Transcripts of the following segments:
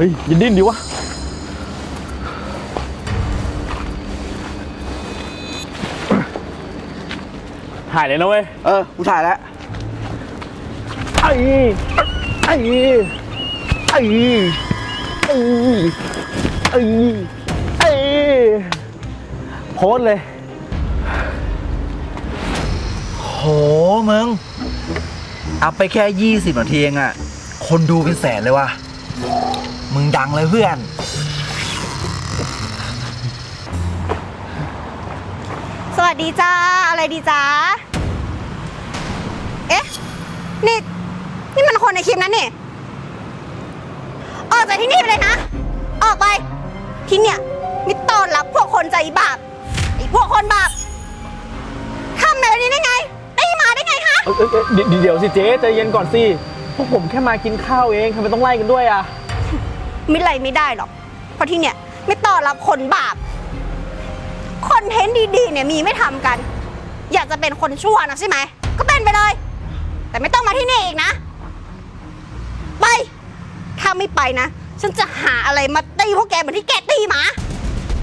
เฮ้ยอยินดิ้นดิวะหายเลยนะเว้ย เออ กูถ่ายแล้ว ไอ้ไอ้ไอ้ไอ้ไอ้ไอ้โพสต์เลย โหมึง อัพไปแค่ 20 นาทีเองอะคนดูเป็นแสนเลยว่ะ มึงดังเลยเพื่อน สวัสดีจ้า อะไรดีจ้า เอ๊ะ นี่ นี่มันคนในคลิปนั้นนี่ ออกจากที่นี่ไปเลยนะ ออกไป ที่เนี่ยไม่ต้อนรับพวกคนใจบาปไอ้พวกคนบาปทำแบบนี้ได้ไง ได้มาได้ไงคะ เอ้ยเอ้ยเอ้ยเดี๋ยวเดี๋ยวสิเจ๊ใจเย็นก่อนสิ พวกผมแค่มากินข้าวเองทำไมต้องไล่กันด้วยอะไม่ไรไม่ได้หรอก เพราะที่เนี่ยไม่ต้อนรับคนบาป คอนเทนต์ดีๆเนี่ยมีไม่ทำกัน อยากจะเป็นคนชั่วนะใช่ไหม ก็เป็นไปเลย แต่ไม่ต้องมาที่นี่อีกนะ ไป ถ้าไม่ไปนะ ฉันจะหาอะไรมาตีพวกแกเหมือนที่แกตีหมา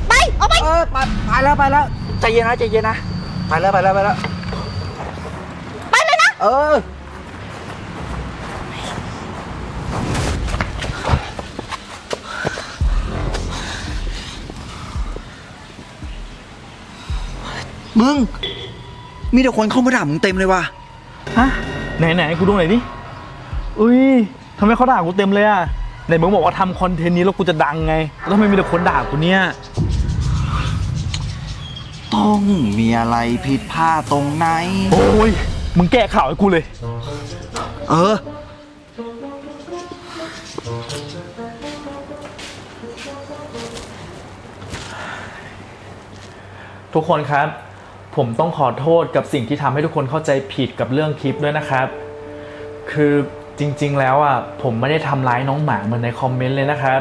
ไป เอาไป เออไปไปแล้วไปแล้วใจเย็นนะใจเย็นนะไปแล้วไปแล้วไปแล้ว ไปเลยนะ เออ มึง มีแต่คนเข้ามาด่ามึงเต็มเลยว่ะ ฮะไหนไหนกูดูหน่อยดิอุ้ยทำไมเขาด่ากูเต็มเลยอะไหนมึงบอกว่าทำคอนเทนต์นี้แล้วกูจะดังไงแล้วทำไมมีแต่คนด่ากูเนี่ย ต้องมีอะไรผิดพลาดตรงไหน โอ้ยมึงแก้ข่าวให้กูเลย เออ ทุกคนครับ ผมต้องขอโทษกับสิ่งที่ทำให้ทุกคนเข้าใจผิดกับเรื่องคลิปด้วยนะครับ คือจริงๆแล้วอะผมไม่ได้ทำร้ายน้องหมาเหมือนในคอมเมนต์เลยนะครับ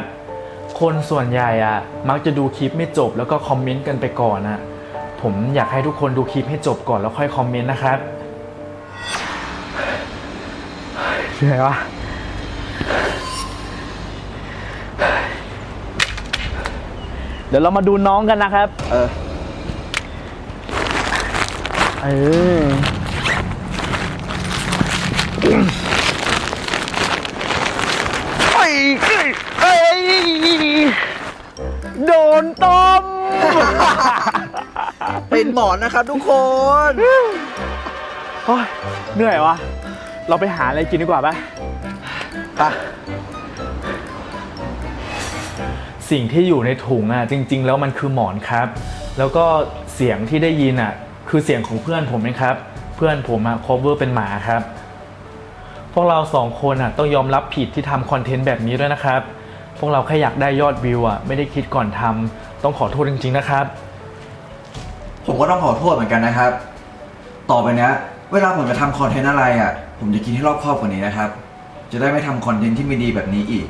คนส่วนใหญ่อะมักจะดูคลิปไม่จบแล้วก็คอมเมนต์กันไปก่อนอะผมอยากให้ทุกคนดูคลิปให้จบก่อนแล้วค่อยคอมเมนต์นะครับเหนื่อยวะเดี๋ยวเรามาดูน้องกันนะครับ เออ เออไอ้ไอ้โดนต้ม เป็นหมอนนะครับทุกคน โอ๊ยเหนื่อยวะเราไปหาอะไรกินดีกว่าปะไปสิ่งที่อยู่ในถุงอะจริง ๆ แล้วมันคือหมอนครับ แล้วก็เสียงที่ได้ยินอะ คือเสียงของเพื่อนผมเองครับ เพื่อนผมอะ cover เป็นหมาครับ พวกเราสองคนอะต้องยอมรับผิดที่ทำคอนเทนต์แบบนี้ด้วยนะครับ พวกเราแค่อยากได้ยอดวิวอะไม่ได้คิดก่อนทำต้องขอโทษจริงๆนะครับ ผมก็ต้องขอโทษเหมือนกันนะครับ ต่อไปเนี้ยเวลาผมจะทำคอนเทนต์อะไรอะ ผมจะคิดให้รอบคอบกว่านี้นะครับ จะได้ไม่ทำคอนเทนต์ที่ไม่ดีแบบนี้อีก